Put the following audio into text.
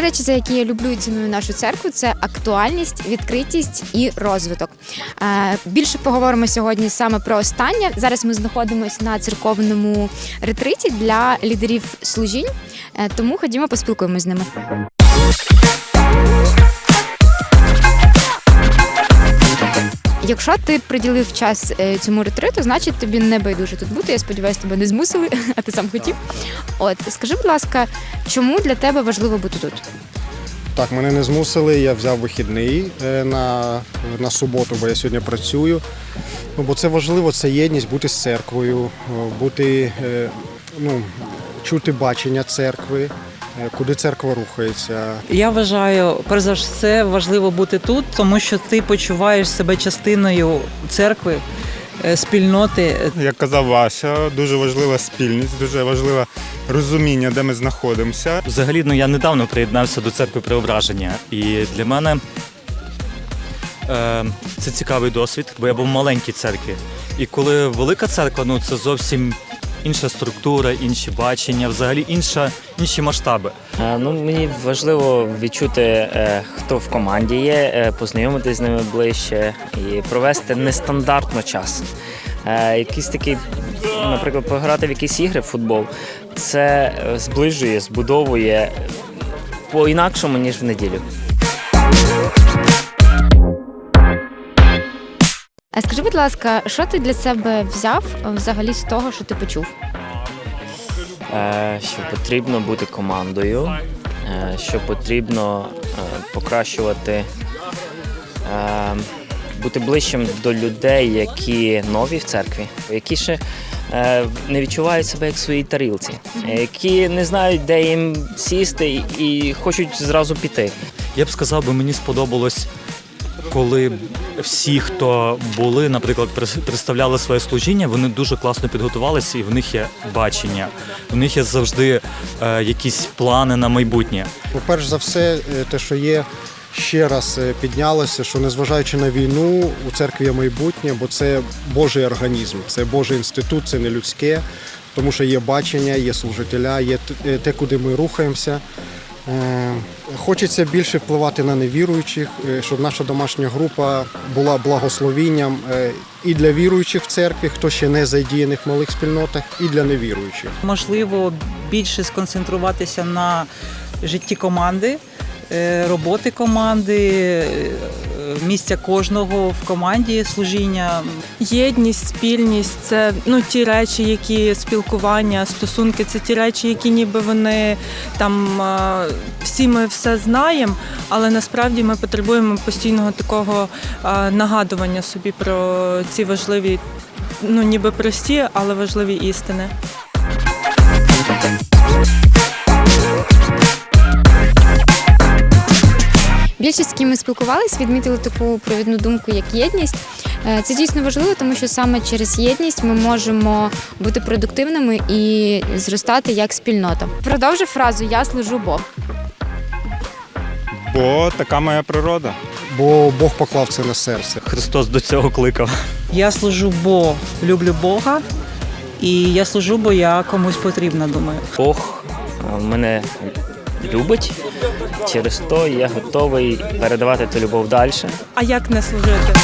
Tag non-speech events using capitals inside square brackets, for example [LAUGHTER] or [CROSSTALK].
речі, за які я люблю і ціную нашу церкву, це актуальність, відкритість і розвиток. Е, Більше поговоримо сьогодні саме про останнє. Зараз ми знаходимося на церковному ретриті для лідерів служінь, е, тому ходімо поспілкуємося з ними. Якщо ти приділив час е, цьому ретриту, значить тобі не байдуже тут бути. Я сподіваюся, тебе не змусили, [LAUGHS] а ти сам хотів. От скажи, будь ласка, чому для тебе важливо бути тут? Так, мене не змусили, я взяв вихідний е, на, на суботу, бо я сьогодні працюю. Ну, бо це важливо, це єдність, бути з церквою, бути, е, ну, чути бачення церкви, куди церква рухається. Я вважаю, перш за все, важливо бути тут, тому що ти почуваєш себе частиною церкви, е, спільноти. Як казав Вася, дуже важлива спільність, дуже важливе розуміння, де ми знаходимося. Взагалі, ну я недавно приєднався до церкви Преображення, і для мене е, це цікавий досвід, бо я був в маленькій церкві. І коли велика церква, ну це зовсім інша структура, інші бачення, взагалі інша, інші масштаби. Е, Ну, мені важливо відчути, е, хто в команді є, е, познайомитись з ними ближче і провести нестандартно час. Якийсь такий, наприклад, пограти в якісь ігри в футбол, це зближує, збудовує по-інакшому, ніж в неділю. А скажи, будь ласка, що ти для себе взяв взагалі з того, що ти почув? Е, Що потрібно бути командою, е, що потрібно е, покращувати, е, бути ближчим до людей, які нові в церкві, які ще е, не відчувають себе як в своїй тарілці, які не знають, де їм сісти і- і хочуть зразу піти. Я б сказав, би мені сподобалось, коли всі, хто були, наприклад, представляли своє служіння, вони дуже класно підготувалися, і в них є бачення. У них є завжди е, якісь плани на майбутнє. Ну, перш за все, е, те, що є, ще раз е, піднялося, що незважаючи на війну, у церкві є майбутнє, бо це Божий організм, це Божий інститут, це не людське, тому що є бачення, є служителя, є те, куди ми рухаємося. Е, Хочеться більше впливати на невіруючих, е, щоб наша домашня група була благословінням е, і для віруючих в церкві, хто ще не задіяних в малих спільнотах, і для невіруючих. Можливо, більше сконцентруватися на житті команди, роботи команди, місця кожного в команді, служіння. Єдність, спільність це ну ті речі, які спілкування, стосунки, це ті речі, які ніби вони там всі ми все знаємо, але насправді ми потребуємо постійного такого нагадування собі про ці важливі, ну ніби прості, але важливі істини. Більшість, з ким ми спілкувалися, відмітили таку провідну думку, як єдність. Е, Це дійсно важливо, тому що саме через єдність ми можемо бути продуктивними і зростати як спільнота. Продовжу фразу Я служу Бог. Бо така моя природа. Бо Бог поклав це на серце. Христос до цього кликав. Я служу, бо люблю Бога, і я служу, бо я комусь потрібна, думаю. Бог е, мене любить, через то я готовий передавати ту любов далі. А як не служити?